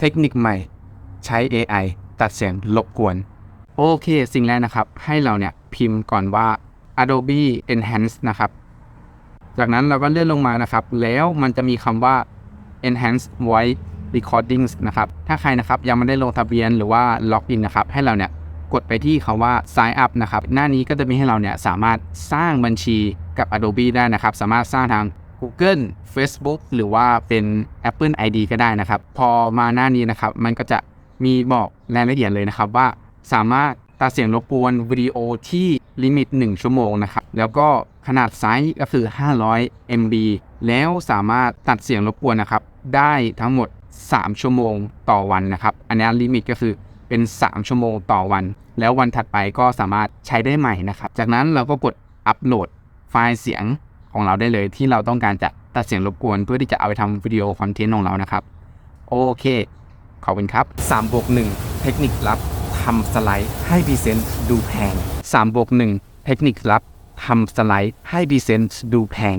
เทคนิคใหม่ใช้ AI ตัดเสียงรบกวน โอเค สิ่งแรกนะครับ ให้เราเนี่ยพิมพ์ก่อนว่า Adobe Enhance นะครับ จากนั้นเราก็เลื่อนลงมานะครับ แล้วมันจะมีคำว่า Enhance Voice Recordings นะครับ ถ้าใครนะครับยังไม่ได้ลงทะเบียนหรือว่าล็อกอินนะครับ ให้เราเนี่ยกดไปที่คำว่า Sign Up นะครับ หน้านี้ก็จะมีให้เราเนี่ยสามารถสร้างบัญชีกับ Adobe ได้นะครับ สามารถสร้างทาง Google Facebook หรือว่าเป็น Apple ID ก็ได้นะครับ พอมาหน้านี้นะครับ มันก็จะมีบอกรายละเอียดเลยนะครับว่าสามารถตัดเสียงรบกวนวิดีโอที่ลิมิต 1 ชั่วโมงนะครับ แล้วก็ขนาดไซส์ก็คือ 500 MB แล้วสามารถตัดเสียงรบกวนนะครับ ได้ทั้งหมด 3 ชั่วโมงต่อวันนะครับ อันนี้ลิมิตก็คือเป็น 3 ชั่วโมงต่อวัน แล้ววันถัดไปก็สามารถใช้ได้ใหม่นะครับ จากนั้นเราก็กดอัปโหลดไฟล์เสียง ของเราได้เลย ที่เราต้องการจะตัดเสียงรบกวน เพื่อที่จะเอาไปทำวิดีโอคอนเทนต์ของเรานะครับ โอเค ขอบคุณครับ3บวก1เทคนิคลับทำสไลด์ให้พรีเซนต์ดูแพง3บวก1เทคนิคลับทำสไลด์ให้พรีเซนต์ดูแพง